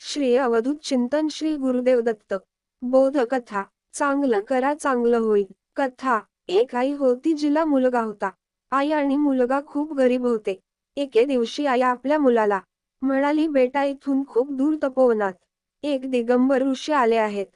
श्री अवधूत चिंतन श्री गुरुदेव दत्त. बोध कथा चांगलं करा चांगलं होईल. कथा. एक आई होती जिला मुलगा होता. आई आणि मुलगा खूप गरीब होते. एके दिवशी आई आपल्या मुलाला म्हणाली बेटा इथून खूप दूर तपोवनात. एक दिगंबर ऋषी आले आहेत.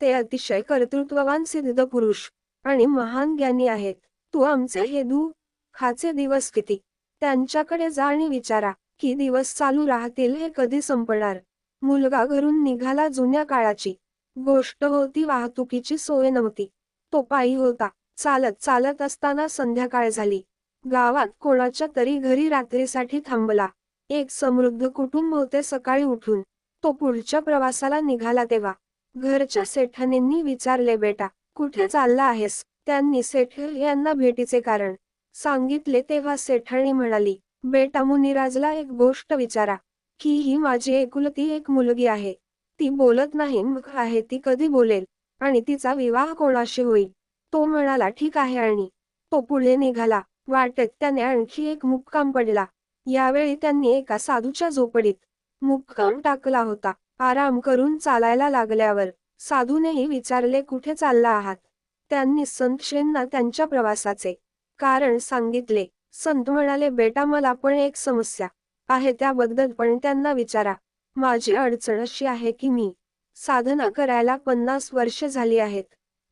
ते अतिशय कर्तृत्ववान सिद्ध पुरुष आणि महान ज्ञानी आहेत. तू आमचे हे दू खाचे दिवस किती? त्यांच्याकडे जा आणि विचारा की दिवस चालू राहतील हे कधी संपणार? मुलगा घरून निघाला जुन्या काळाची. गोष्ट होती वाहतुकीची सोय नव्हती. तो पायी होता. चालत चालत असताना संध्याकाळ झाली. गावात कोणाच्या तरी घरी रात्रीसाठी थांबला. एक समृद्ध कुटुंब होते सकाळी उठून. तो पुढच्या प्रवासाला निघाला तेव्हा. घरच्या सेठानींनी विचारले बेटा कुठे चालला आहेस त्यांनी सेठ यांना भेटीचे कारण सांगितले तेव्हा सेठाणी म्हणाली बेटा मुनिराजला एक गोष्ट विचारा. की ही माझी एकुलती एक मुलगी आहे. ती बोलत नाही मग आहे ती कधी बोलेल? आणि तिचा विवाह कोणाशी होईल? तो म्हणाला ठीक आहे आणि. तो पुढे निघाला. वाटेत त्याने आणखी एक मुक्काम पडला. यावेळी त्यांनी एका साधूच्या झोपडीत मुक्काम टाकला होता. आराम करून चालायला लागल्यावर साधूनेही विचारले कुठे चालला आहात? त्यांनी संतशेंना त्यांच्या प्रवासाचे कारण सांगितले. संत म्हणाले बेटा मला पण एक समस्या. आहे त्याबद्दल पण त्यांना विचारा. माझी अडचण अशी आहे की मी साधना करायला पन्नास वर्ष झाली आहेत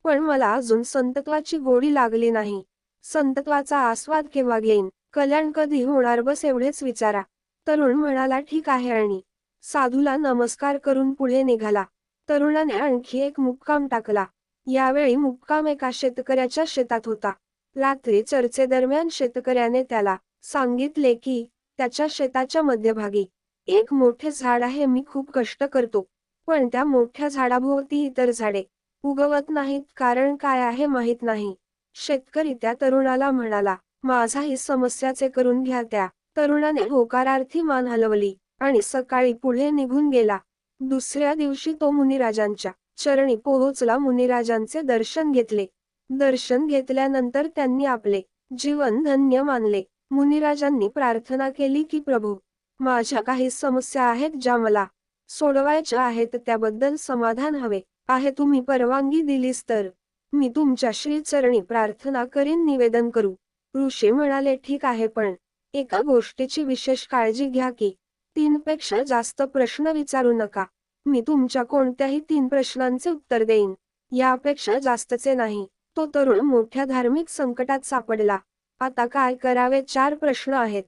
पण मला अजून संतत्वाची गोडी लागली नाही. संतत्वाचा आस्वाद केव्हा घेईन? कल्याण कधी होणार बस एवढेच विचारा. तरुण म्हणाला ठीक आहे आणि साधूला नमस्कार करून पुढे निघाला. तरुणाने आणखी एक मुक्काम टाकला. यावेळी मुक्काम एका शेतकऱ्याच्या शेतात होता. रात्री चर्चेदरम्यान शेतकऱ्याने त्याला सांगितले की त्याच्या शेताच्या मध्यभागी. एक मोठे झाड आहे मी खूप कष्ट करतो. पण त्या मोठ्या झाडाभोवती इतर झाडे उगवत नाहीत कारण काय आहे माहीत नाही. शेतकरी त्या तरुणाला म्हणाला माझा ही समस्याचे करून घ्या त्या. तरुणाने होकारार्थी मान हलवली आणि सकाळी पुढे निघून गेला. दुसऱ्या दिवशी तो मुनिराजांच्या चरणी पोहोचला मुनिराजांचे दर्शन घेतले. दर्शन घेतल्यानंतर त्यांनी आपले जीवन धन्य मानले. मुनिराजांनी प्रार्थना केली की प्रभू माझ्या काही समस्या आहेत ज्या मला सोडवायच्या आहेत त्याबद्दल समाधान हवे आहे. तुम्ही परवानगी दिलीस तर मी तुमच्या श्रीचरणी प्रार्थना करीन निवेदन करू. ऋषी म्हणाले ठीक आहे पण एका गोष्टीची विशेष काळजी घ्या की तीन पेक्षा जास्त प्रश्न विचारू नका. मी तुमच्या कोणत्याही तीन प्रश्नांचे उत्तर देईन. यापेक्षा जास्तचे नाही. तो तरुण मोठ्या धार्मिक संकटात सापडला. आता काय करावे? चार प्रश्न आहेत.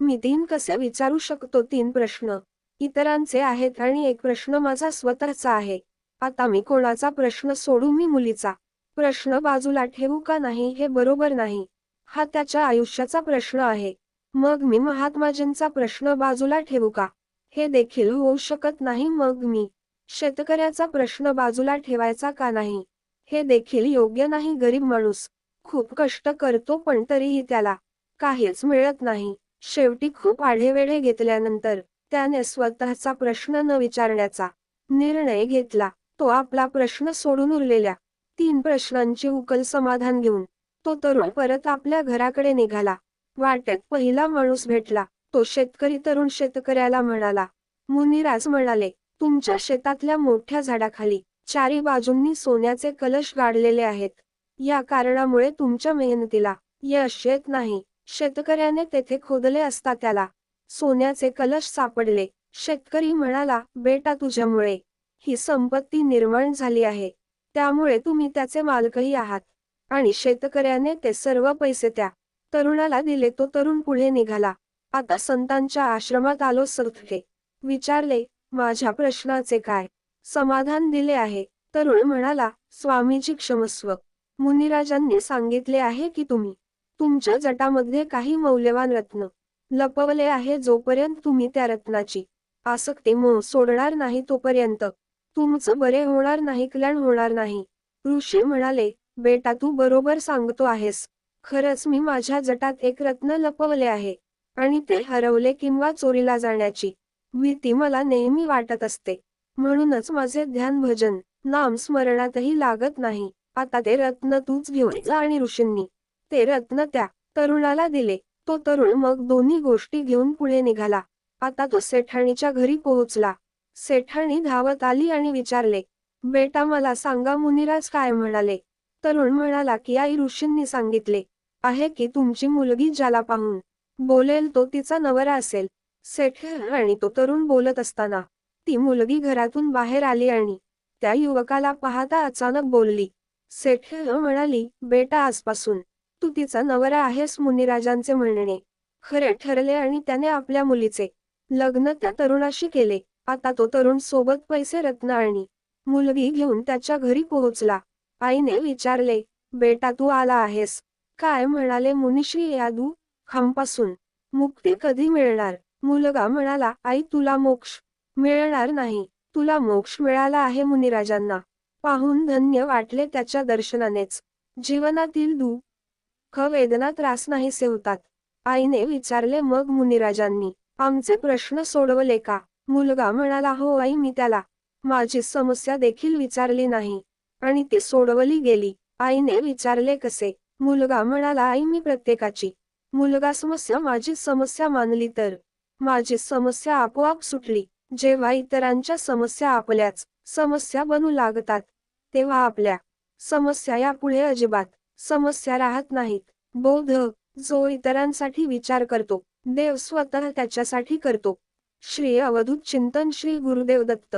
मी तीन कसे विचारू शकतो? तीन प्रश्न. इतरांचे आहेत आणि एक प्रश्न माझा स्वतःचा आहे. आता मी कोणाचा प्रश्न सोडू? मी मुलीचा. प्रश्न बाजूला ठेवू का नाही? हे बरोबर नाही. हा त्याच्या आयुष्याचा प्रश्न आहे. मग मी महात्माजींचा प्रश्न बाजूला ठेवू का? हे देखील होऊ शकत नाही. मग मी शेतकऱ्याचा प्रश्न बाजूला ठेवायचा का नाही? हे देखील योग्य नाही. गरीब माणूस. खूप कष्ट करतो पण तरीही त्याला काहीच मिळत नाही. शेवटी खूप आढेवेढे घेतल्यानंतर त्याने स्वतःचा प्रश्न न विचारण्याचा निर्णय घेतला. तो आपला प्रश्न सोडून उरलेल्या तीन प्रश्नांची उकल समाधान घेऊन तो तरुण परत आपल्या घराकडे निघाला. वाटेत पहिला माणूस भेटला. तो शेतकरी तरुण शेतकऱ्याला म्हणाला मुनिराज म्हणाले तुमच्या शेतातल्या मोठ्या झाडाखाली चारी बाजूंनी सोन्याचे कलश गाडलेले आहेत. या कारणामुळे तुमच्या मेहनतीला यश येत नाही. शेतकऱ्याने तेथे खोदले असता त्याला सोन्याचे कलश सापडले. शेतकरी म्हणाला बेटा तुझ्यामुळे ही संपत्ती निर्माण झाली आहे. त्यामुळे तुम्ही त्याचे मालकही आहात. आणि शेतकऱ्याने ते सर्व पैसे त्या तरुणाला दिले. तो तरुण पुढे निघाला. आता संतांच्या आश्रमात आलो सथे विचारले माझ्या प्रश्नाचे काय समाधान दिले आहे? तरुण म्हणाला स्वामीजी क्षमस्व मुनिराजांनी सांगितले आहे की तुम्ही तुमच्या जटामध्ये काही मौल्यवान रत्न लपवले आहे जोपर्यंत तुम्ही त्या रत्नाची आसक्ती मोह सोडणार नाही तोपर्यंत तुमचं बरे होणार नाही कल्याण होणार नाही. ऋषी म्हणाले बेटा तू बरोबर सांगतो आहेस. खरंच मी माझ्या जटात एक रत्न लपवले आहे आणि ते हरवले किंवा चोरीला जाण्याची भीती मला नेहमी वाटत असते. म्हणूनच माझे ध्यान भजन नाम स्मरणातही लागत नाही. आता ते रत्न तूच घेऊन जा आणि ऋषींनी ते रत्न त्या तरुणाला दिले. तो तरुण मग दोन्ही गोष्टी घेऊन पुढे निघाला. आता तो सेठाणीच्या घरी पोहोचला. सेठाणी धावत आली आणि विचारले बेटा मला सांगा मुनिराज काय म्हणाले? तरुण म्हणाला की आई ऋषींनी सांगितले आहे की तुमची मुलगी ज्याला पाहून बोलेल तो तिचा नवरा असेल. सेठ आणि तो तरुण बोलत असताना ती मुलगी घरातून बाहेर आली आणि त्या युवकाला पाहता अचानक बोलली सेठ म्हणाली बेटा आजपासून. तू तिचा नवरा आहेस मुनिराजांचे म्हणणे. खरे ठरले आणि त्याने आपल्या मुलीचे लग्न त्या तरुणाशी केले. आता तो तरुण सोबत पैसे रत्न आणि मुलगी घेऊन त्याच्या घरी पोहोचला. आईने विचारले बेटा तू आला आहेस. काय म्हणाले मुनिश्री यादू खांपासून? मुक्ती कधी मिळणार? मुलगा म्हणाला आई तुला मोक्ष मिळणार नाही. तुला मोक्ष मिळाला आहे मुनिराजांना. पाहून धन्य वाटले त्याच्या दर्शनानेच. जीवनातील दुःख वेदना त्रास नाहीसे होतात आईने विचारले मग मुनिराजांनी आमचे प्रश्न सोडवले का? मुलगा म्हणाला हो आई मी त्याला माझी समस्या देखील विचारली नाही. आणि ती सोडवली गेली. आईने विचारले कसे? मुलगा म्हणाला आई मी प्रत्येकाची मुलगा समस्या माझी समस्या मानली तर. माझी समस्या आपोआप सुटली. जेव्हा इतरांच्या समस्या आपल्याच समस्या बनू लागतात तेव्हा आपल्या समस्या यापुढे अजिबात समस्या राहत नाहीत. बौद्ध जो इतरांसाठी विचार करतो देव स्वतः त्याच्यासाठी करतो. श्री अवधूत चिंतन श्री गुरुदेव दत्त.